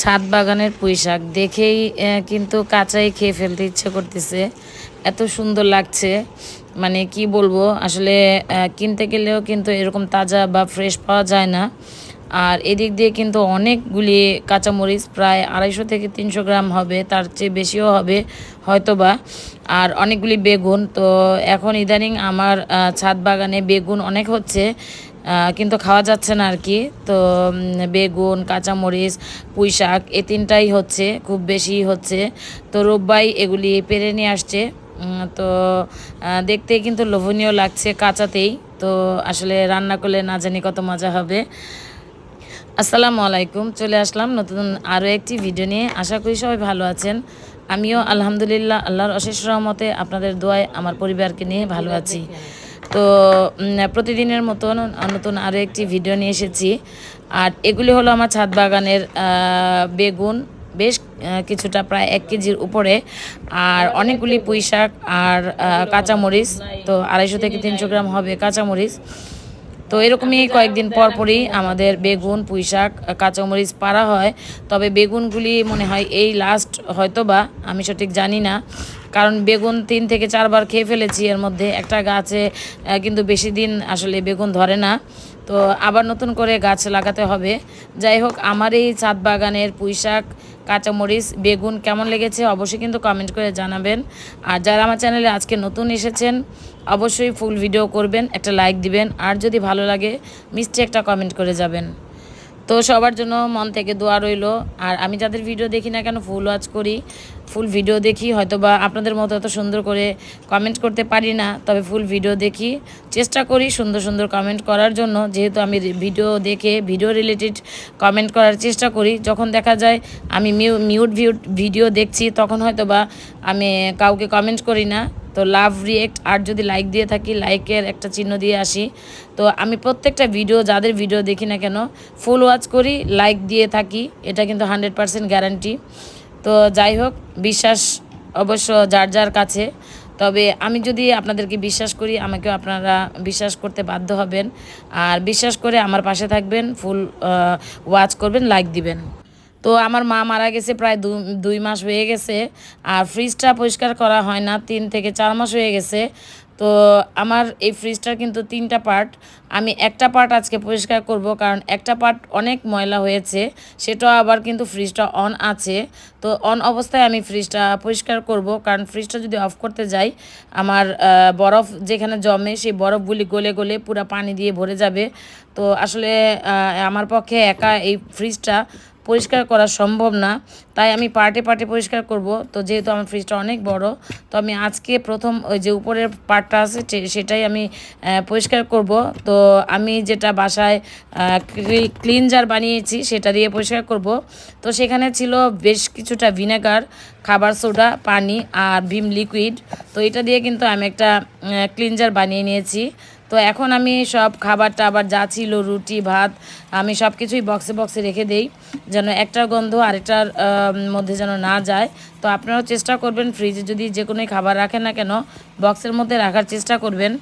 ছাদ বাগানের পুঁই শাক দেখেই কিন্তু কাঁচাই খেয়ে ফেলতে ইচ্ছে করতেছে। এত সুন্দর লাগছে। মানে কি বলব, আসলে কিনতে গেলেও কিন্তু এরকম তাজা বা ফ্রেশ পাওয়া যায় না। আর এদিক দিয়ে কিন্তু অনেকগুলি কাঁচামরিচ, প্রায় আড়াইশো থেকে তিনশো গ্রাম হবে, তার চেয়ে বেশিও হবে হয়তোবা। আর অনেকগুলি বেগুন। তো এখন ইদানিং আমার ছাদ বাগানে বেগুন অনেক হচ্ছে। কিন্তু খাওয়া যাচ্ছে না আর কি। তো বেগুন, কাঁচামরিচ পুঁই শাক এ তিনটাই হচ্ছে, খুব বেশি হচ্ছে। তো রোববাই এগুলি পেরে নিয়ে আসছে। তো দেখতে কিন্তু লোভনীয় লাগছে কাঁচাতেই। তো আসলে রান্না করলে না জানি কত মজা হবে। আসসালামু আলাইকুম, চলে আসলাম নতুন আরও একটি ভিডিও নিয়ে। আশা করি সবাই ভালো আছেন। আমিও আলহামদুলিল্লাহ, আল্লাহর অশেষ রহমতে আপনাদের দোয়ায় আমার পরিবারকে নিয়ে ভালো আছি। তো প্রতিদিনের মতন নতুন আরও একটি ভিডিও নিয়ে এসেছি। আর এগুলি হলো আমার ছাদ বাগানের বেগুন, বেশ কিছুটা প্রায় এক কেজির উপরে। আর অনেকগুলি পুঁই শাক আর কাঁচামরিচ, তো আড়াইশো থেকে তিনশো গ্রাম হবে কাঁচামরিচ। তো এরকমই কয়েকদিন পর পরই আমাদের বেগুন পুঁই শাক কাঁচামরিচ পাড়া হয়। তবে বেগুনগুলি মনে হয় এই লাস্ট হয়তো বা আমি সঠিক জানি না। কারণ বেগুন তিন থেকে চারবার খেয়ে ফেলেছি, এর মধ্যে একটা গাছে কিন্তু বেশি দিন আসলে বেগুন ধরে না। তো আবার নতুন করে গাছ লাগাতে হবে। যাই হোক, আমার এই ছাদ বাগানের পুঁই শাক কাঁচামরিচ, বেগুন কেমন লেগেছে অবশ্যই কিন্তু কমেন্ট করে জানাবেন। আর যারা আমার চ্যানেলে আজকে নতুন এসেছেন, অবশ্যই ফুল ভিডিও করবেন, একটা লাইক দিবেন। আর যদি ভালো লাগে, মিষ্টি একটা কমেন্ট করে যাবেন। তো সবার জন্য মন থেকে দোয়া রইল। আর আমি যাদের ভিডিও দেখি না কেন ফুল ওয়াচ করি। ফুল ভিডিও দেখি হয়তো বা আপনাদের মতো এত সুন্দর করে কমেন্ট করতে পারি না, তবে ফুল ভিডিও দেখি। চেষ্টা করি সুন্দর সুন্দর কমেন্ট করার জন্য। যেহেতু আমি ভিডিও দেখে ভিডিও রিলেটেড কমেন্ট করার চেষ্টা করি। যখন দেখা যায় আমি মিউ মিউট ভিউট ভিডিও দেখছি, তখন হয়তো বা আমি কাউকে কমেন্ট করি না। তো লাভ রিয়েক্ট আর যদি লাইক দিয়ে থাকি লাইকের একটা চিহ্ন দিয়ে আসি। তো আমি প্রত্যেকটা ভিডিও যাদের ভিডিও দেখি না কেন ফুল ওয়াচ করি লাইক দিয়ে থাকি, এটা কিন্তু হান্ড্রেড পারসেন্ট গ্যারান্টি তো যাই হোক, বিশ্বাস অবশ্য যার যার কাছে। তবে আমি যদি আপনাদেরকে বিশ্বাস করি, আমাকেও আপনারা বিশ্বাস করতে বাধ্য হবেন। আর বিশ্বাস করে আমার পাশে থাকবেন ফুল ওয়াচ করবেন লাইক দিবেন। তো আমার মা মারা গেছে প্রায় দুই মাস হয়ে গেছে, আর ফ্রিজটা পরিষ্কার করা হয় না, তিন থেকে চার মাস হয়ে গেছে। তো আমার এই ফ্রিজটার কিন্তু তিনটা পার্ট আমি একটা পার্ট আজকে পরিষ্কার করব, কারণ একটা পার্ট অনেক ময়লা হয়েছে, সেটাও আবার কিন্তু ফ্রিজটা অন আছে। তো অন অবস্থায় আমি ফ্রিজটা পরিষ্কার করব, কারণ ফ্রিজটা যদি অফ করতে যাই, আমার বরফ যেখানে জমে, সেই বরফগুলি গলে গলে পুরো পানি দিয়ে ভরে যাবে। তো আসলে আমার পক্ষে একা এই ফ্রিজটা পরিষ্কার করা সম্ভব না। তাই আমি পার্টে পার্টে পরিষ্কার করব। তো যেহেতু আমার ফ্রিজটা অনেক বড়, তো আমি আজকে প্রথম ওই যে উপরের পার্টটা আছে সেটাই আমি পরিষ্কার করব। তো আমি যেটা বাসায় ক্লিনজার বানিয়েছি সেটা দিয়ে পরিষ্কার করব। তো সেখানে ছিল বেশ কিছুটা ভিনেগার খাবার সোডা পানি আর ভিম লিকুইড তো এটা দিয়ে কিন্তু আমি একটা ক্লিনজার বানিয়ে নিয়েছি। তো এখন আমি সব খাবার টাবার যা ছিল, রুটি, ভাত, আমি সব কিছুই বক্সে বক্সে রেখে দেই, যেন একটার গন্ধ আরেকটার মধ্যে যেন না যায়। তো আপনারাও চেষ্টা করবেন ফ্রিজে যদি যে কোনো খাবার রাখেন না কেন বক্সের মধ্যে রাখার চেষ্টা করবেন।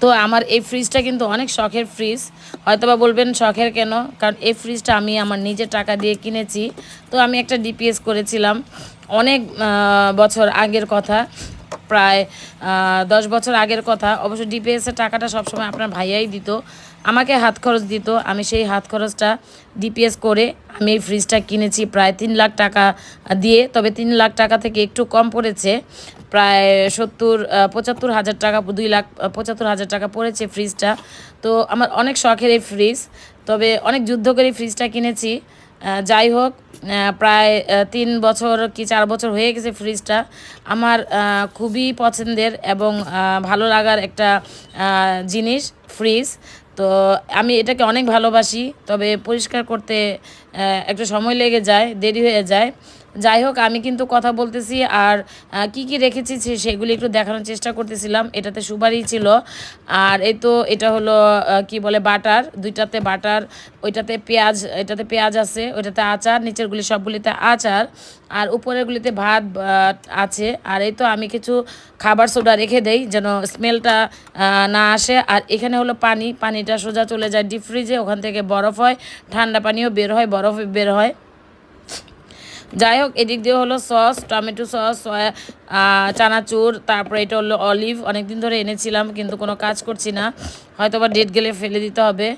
তো আমার এই ফ্রিজটা কিন্তু অনেক শখের ফ্রিজ হয়তোবা বলবেন শখের কেন? কারণ এই ফ্রিজটা আমি আমার নিজের টাকা দিয়ে কিনেছি। তো আমি একটা ডিপিএস করেছিলাম। অনেক বছর আগের কথা। প্রায় দশ বছর আগের কথা। অবশ্য ডিপিএসের টাকাটা সবসময় আপনার ভাইয়াই দিত। আমাকে হাত খরচ দিত। আমি সেই হাত খরচটা ডিপিএস করে আমি এই ফ্রিজটা কিনেছি। প্রায় তিন লাখ টাকা দিয়ে। তবে তিন লাখ টাকা থেকে একটু কম পড়েছে। প্রায় সত্তর পঁচাত্তর হাজার টাকা, দুই লাখ পঁচাত্তর হাজার টাকা পড়েছে ফ্রিজটা তো আমার অনেক শখের এই ফ্রিজ তবে অনেক যুদ্ধ করে ফ্রিজটা কিনেছি। যাই হোক প্রায় তিন বছর কি চার বছর হয়ে গেছে ফ্রিজটা আমার খুবই পছন্দের এবং ভালো লাগার একটা জিনিস ফ্রিজ তো আমি এটাকে অনেক ভালোবাসি, তবে পরিষ্কার করতে একটু সময় লেগে যায়, দেরি হয়ে যায়। যাই হোক, আমি কিন্তু কথা বলতেছি আর কি কি রেখেছি সেগুলি একটু দেখানোর চেষ্টা করতেছিলাম। এটাতে সুপারি ছিল। আর এই তো এটা হলো কি বলে, বাটার। দুইটাতে বাটার, ওইটাতে পেঁয়াজ, এটাতে পেঁয়াজ আছে, ওইটাতে আচার, নিচেরগুলি সবগুলিতে আচার। আর উপরেরগুলিতে ভাত আছে। আর এই তো আমি কিছু খাবার সোডা রেখে দেই যেন স্মেলটা না আসে। আর এখানে হলো পানি। পানিটা সোজা চলে যায় ডিপ ফ্রিজে, ওখান থেকে বরফ হয়, ঠান্ডা পানিও বের হয় বের হয়। যাই হোক, এদিক দিয়ে হলো সস, টমেটো সস, সয়া চানাচুর, তারপরে এটা হলো অলিভ। অনেকদিন ধরে এনেছিলাম, কিন্তু কোনো কাজ করছি না। হয়তো বা ডেট গেলে ফেলে দিতে হবে।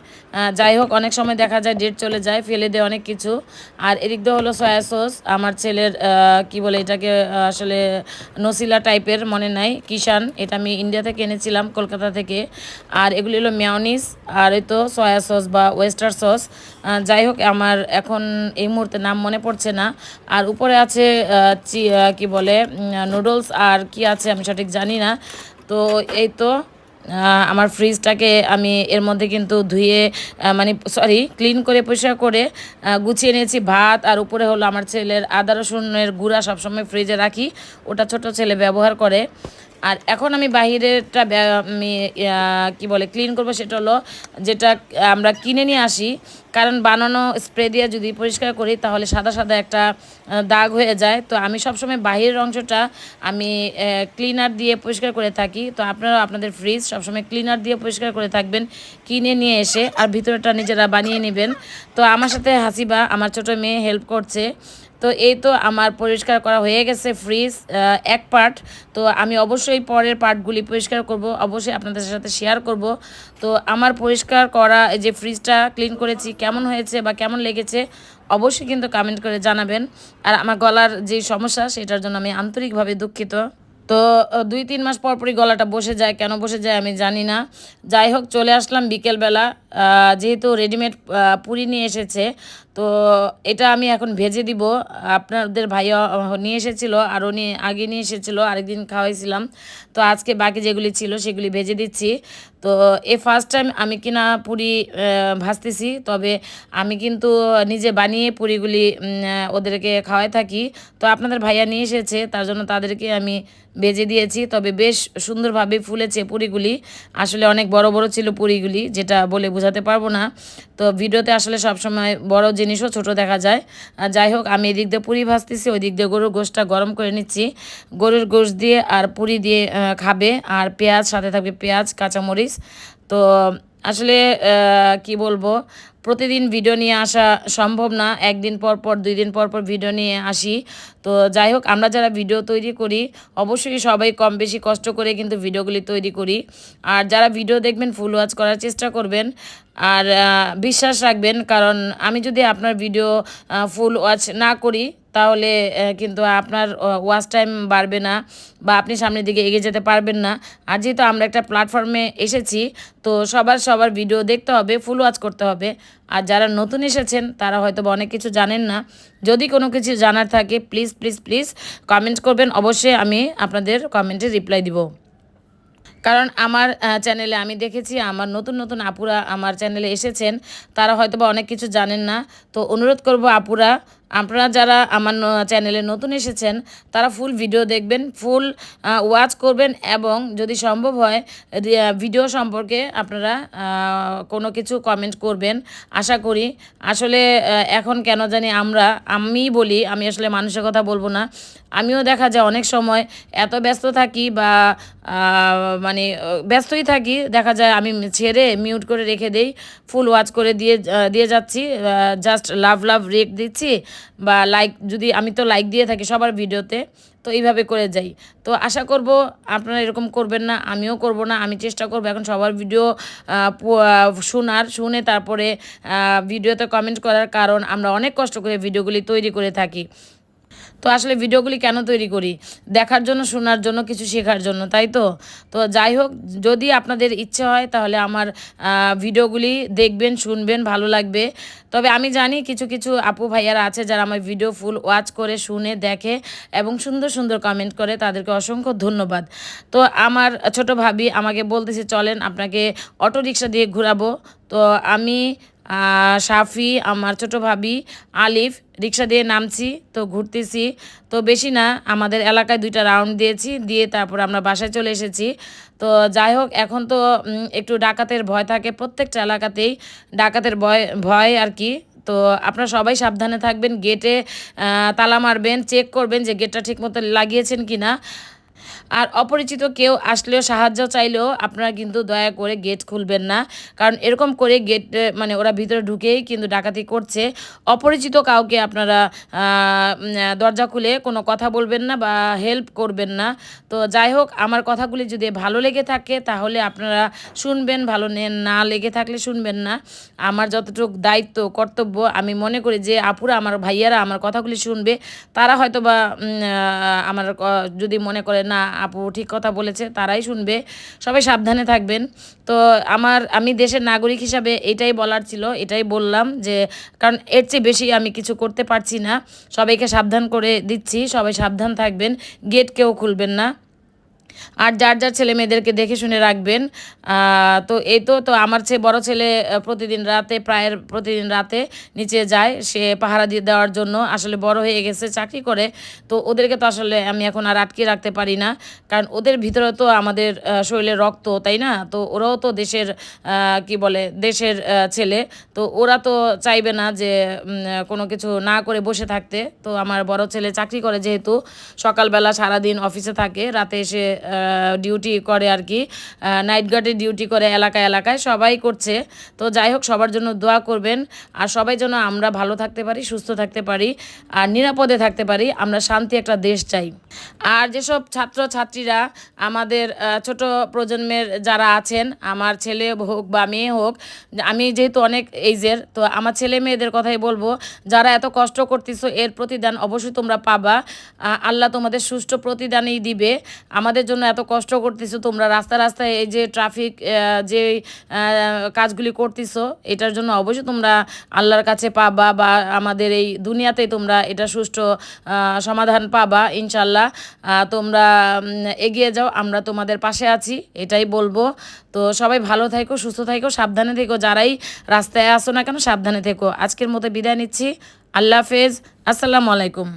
যাই হোক, অনেক সময় দেখা যায় ডেট চলে যায়, ফেলে দেয় অনেক কিছু। আর এদিক দিয়ে হলো সয়া সস আমার ছেলের কি বলে এটাকে আসলে নসিলা টাইপের মনে নাই কিষান এটা আমি ইন্ডিয়া থেকে এনেছিলাম, কলকাতা থেকে। আর এগুলি হলো মেয়নিস আর এই তো সয়া সস বা ওয়েস্টার সস যাই হোক, আমার এখন এই মুহূর্তে নাম মনে পড়ছে না। আর উপরে আছে কি বলে নুডলস আর কি আছে আমি সঠিক জানি না। তো এই তো আমার ফ্রিজটাকে আমি এর মধ্যে কিন্তু ধুয়ে মানে সরি ক্লিন করে, পরিষ্কার করে গুছিয়ে নিয়েছি। ভাত আর উপরে হলো আমার ছেলের আদা রসুনের গুঁড়া সবসময় ফ্রিজে রাখি। ওটা ছোট ছেলে ব্যবহার করে। আর এখন আমি বাহিরেরটা আমি কি বলে ক্লিন করব সেটা হলো যেটা, আমরা কিনে নিয়ে আসি, কারণ বানানো স্প্রে দিয়ে যদি পরিষ্কার করি তাহলে সাদা সাদা একটা দাগ হয়ে যায়। তো আমি সবসময় বাহিরের অংশটা আমি ক্লিনার দিয়ে পরিষ্কার করে থাকি। তো আপনারা আপনাদের ফ্রিজ সবসময় ক্লিনার দিয়ে পরিষ্কার করে থাকবেন, কিনে নিয়ে এসে আর ভিতরটা নিজেরা বানিয়ে নেবেন। তো আমার সাথে হাসিবা, আমার ছোট মেয়ে হেল্প করছে। তো এই তো আমার পরিষ্কার করা হয়ে গেছে ফ্রিজ এক পার্ট তো আমি অবশ্যই পরের পার্টগুলি পরিষ্কার করব, অবশ্যই আপনাদের সাথে শেয়ার করব। তো আমার পরিষ্কার করা যে ফ্রিজটা ক্লিন করেছি, কেমন হয়েছে বা কেমন লেগেছে, অবশ্যই কিন্তু কমেন্ট করে জানাবেন। আর আমার গলার যে সমস্যা, সেটার জন্য আমি আন্তরিকভাবে দুঃখিত। তো দুই তিন মাস পর পরই গলাটা বসে যায়, কেন বসে যায় আমি জানি না। যাই হোক, চলে আসলাম বিকেলবেলা। যেহেতু রেডিমেড পুরি নিয়ে এসেছে তো এটা আমি এখন ভেজে দিব। আপনাদের ভাইয়া নিয়ে এসেছিল আরও নিয়ে আগে নিয়ে এসেছিল, আরেকদিন খাওয়াইছিলাম। তো আজকে বাকি যেগুলি ছিল সেগুলি ভেজে দিচ্ছি। তো এ ফার্স্ট টাইম আমি কিনা পুরি ভাজতেছি। তবে আমি কিন্তু নিজে বানিয়ে পুরিগুলি ওদেরকে খাওয়াই থাকি। তো আপনাদের ভাইয়া নিয়ে এসেছে, তার জন্য তাদেরকে আমি ভেজে দিয়েছি। তবে বেশ সুন্দরভাবে ফুলেছে পুরিগুলি। আসলে অনেক বড় বড় ছিল পুরিগুলি, যেটা বলে বোঝাতে পারব না। তো ভিডিওতে আসলে সবসময় বড় জিনিসও ছোট দেখা যায়। আর যাই হোক, আমি এদিক দিয়ে পুরি ভাজতেছি ওই দিক দিয়ে গরুর গোশটা গরম করে নিচ্ছি। গরুর গোশ দিয়ে আর পুরি দিয়ে খাবে। আর পেঁয়াজ, সাথে থাকবে পেঁয়াজ, কাঁচামরিচ। তো আসলে কি বলব প্রতিদিন ভিডিও নিয়ে আসা সম্ভব না। একদিন পর পর, দুই দিন পর পর ভিডিও নিয়ে আসি। তো যাই হোক, আমরা যারা ভিডিও তৈরি করি, অবশ্যই সবাই কম বেশি কষ্ট করে কিন্তু ভিডিওগুলি তৈরি করি। আর যারা ভিডিও দেখবেন ফুল ওয়াচ করার চেষ্টা করবেন। আর বিশ্বাস রাখবেন, কারণ আমি যদি আপনার ভিডিও ফুল ওয়াচ না করি, তাহলে কিন্তু আপনার ওয়াচ টাইম বাড়বে না বা আপনি সামনের দিকে এগিয়ে যেতে পারবেন না। আর যেহেতু আমরা একটা প্ল্যাটফর্মে এসেছি, তো সবার সবার ভিডিও দেখতে হবে ফুল ওয়াচ করতে হবে। আর যারা নতুন এসেছেন, তারা হয়তো অনেক কিছু জানেন না। যদি কোনো কিছু জানার থাকে প্লিজ প্লিজ প্লিজ কমেন্ট করবেন। অবশ্যই আমি আপনাদের কমেন্টে রিপ্লাই দিব। কারণ আমার চ্যানেলে আমি দেখেছি, আমার নতুন নতুন আপুরা আমার চ্যানেলে এসেছেন, তারা হয়তো বা অনেক কিছু জানেন না। তো অনুরোধ করব আপুরা আপনারা যারা আমার চ্যানেলে নতুন এসেছেন, তারা ফুল ভিডিও দেখবেন ফুল ওয়াচ করবেন এবং যদি সম্ভব হয় ভিডিও সম্পর্কে আপনারা কোনো কিছু কমেন্ট করবেন। আশা করি, আসলে এখন কেন জানি আমরা, আমি বলি, আমি আসলে মানুষের কথা বলব না। আমিও দেখা যায় অনেক সময় এত ব্যস্ত থাকি বা মানে ব্যস্তই থাকি, দেখা যায় আমি ছেড়ে মিউট করে রেখে দেই ফুল ওয়াচ করে দিয়ে দিয়ে যাচ্ছি জাস্ট লাভ লাভ রেক দিচ্ছি বা লাইক যদি আমি তো লাইক দিয়ে থাকি সবার ভিডিওতে তো এইভাবে করে যাই। তো আশা করব আপনারা এরকম করবেন না, আমিও করব না, আমি চেষ্টা করব এখন সবার ভিডিও শোনার, শুনে তারপরে ভিডিওতে কমেন্ট করার কারণ আমরা অনেক কষ্ট করে ভিডিওগুলি তৈরি করে থাকি। তো আসলে ভিডিওগুলি কেন তৈরি করি? দেখার জন্য, শোনার জন্য, কিছু শেখার জন্য, তাই তো? তো যাই হোক, যদি আপনাদের ইচ্ছে হয় তাহলে আমার ভিডিওগুলি দেখবেন, শুনবেন, ভালো লাগবে। তবে আমি জানি কিছু কিছু আপু ভাইয়ারা আছে যারা আমার ভিডিও ফুল ওয়াচ করে, শুনে, দেখে এবং সুন্দর সুন্দর কমেন্ট করে, তাদেরকে অসংখ্য ধন্যবাদ। তো আমার ছোট ভাবি আমাকে বলতেছে, চলেন, আপনাকে অটো রিক্সা দিয়ে ঘোরাবো। তো আমি সাফি আমার ছোট ভাবি, আলিফ, রিক্সা দিয়ে নামছি, তো ঘুরতেছি। তো বেশি না, আমাদের এলাকায় দুইটা রাউন্ড দিয়েছি, দিয়ে তারপর আমরা বাসায় চলে এসেছি। তো যাই হোক, এখন তো একটু ডাকাতের ভয় থাকে, প্রত্যেকটা এলাকাতেই ডাকাতের ভয় ভয় আর কি। তো আপনারা সবাই সাবধানে থাকবেন গেটে তালা মারবেন চেক করবেন যে গেটটা ঠিকমতো লাগিয়েছেন কি না আর অপরিচিত কেউ আসলেও সাহায্য চাইলেও আপনারা কিন্তু দয়া করে গেট খুলবেন না। কারণ এরকম করে গেট মানে ওরা ভিতরে ঢুকেই কিন্তু ডাকাতি করছে। অপরিচিত কাউকে আপনারা দরজা খুলে কোনো কথা বলবেন না বা হেল্প করবেন না। তো যাই হোক, আমার কথাগুলি যদি ভালো লেগে থাকে তাহলে আপনারা শুনবেন, ভালো নে- লেগে থাকলে শুনবেন না। আমার যতটুকু দায়িত্ব, কর্তব্য, আমি মনে করি যে আপুরা, আমার ভাইয়ারা আমার কথাগুলি শুনবে। তারা হয়তো বা আমার যদি মনে করে না আপু ঠিক কথা বলেছে, তারাই শুনবে, সবাই সাবধানে থাকবেন। তো আমার, আমি দেশের নাগরিক হিসাবে এটাই বলার ছিল, এটাই বললাম যে, কারণ এর চেয়ে বেশি আমি কিছু করতে পারছি না, সবাইকে সাবধান করে দিচ্ছি, সবাই সাবধান থাকবেন গেট কেউ খুলবেন না। আর যার যার ছেলে মেয়েদেরকে দেখে শুনে রাখবেন তো এই তো তো আমার চেয়ে বড় ছেলে প্রতিদিন রাতে প্রায় প্রতিদিন রাতে নিচে যায়, সে পাহারা দিয়ে দেওয়ার জন্য আসলে বড় হয়ে গেছে চাকরি করে, তো ওদেরকে তো আসলে আমি এখন আর আটকে রাখতে পারি না, কারণ ওদের ভিতরে তো আমাদের শরীরে রক্ত, তাই না? তো ওরাও তো দেশের কি বলে, দেশের ছেলে, তো ওরা তো চাইবে না যে কোনো কিছু না করে বসে থাকতে, তো আমার বড় ছেলে চাকরি করে যেহেতু, সকালবেলা সারাদিন অফিসে থাকে, রাতে এসে ডিউটি করে আর কি। নাইট গার্ডে ডিউটি করে এলাকায় এলাকায়। সবাই করছে। তো যাই হোক, সবার জন্য দোয়া করবেন। আর সবাই যেন আমরা ভালো থাকতে পারি, সুস্থ থাকতে পারি, আর নিরাপদে থাকতে পারি, আমরা শান্তি একটা দেশ চাই। আর যেসব ছাত্র ছাত্রীরা আমাদের ছোট প্রজন্মের যারা আছেন, আমার ছেলে হোক বা মেয়ে হোক, আমি যেহেতু অনেক এইজের তো আমার ছেলে মেয়েদের কথাই বলব, যারা এত কষ্ট করতেছো, এর প্রতিদান অবশ্যই তোমরা পাবা। আল্লাহ তোমাদের সুষ্ঠু প্রতিদানই দিবে। আমাদের জন্য এত কষ্ট করতেছো, তোমরা রাস্তা রাস্তায় এই যে ট্রাফিক যে কাজগুলি করতেছো, এটার জন্য অবশ্যই তোমরা আল্লাহর কাছে পাবা বা আমাদের এই দুনিয়াতে তোমরা এটা সুষ্ঠু সমাধান পাবা ইনশাল্লাহ তোমরা এগিয়ে যাও, আমরা তোমাদের পাশে আছি, এটাই বলব। তো সবাই ভালো থেকো, সুস্থ থেকো, সাবধানে থেকো, যারাই রাস্তায় আসো না কেন, সাবধানে থেকো। আজকের মতো বিদায় নিচ্ছি। আল্লাহ হাফেজ। আসসালামু আলাইকুম।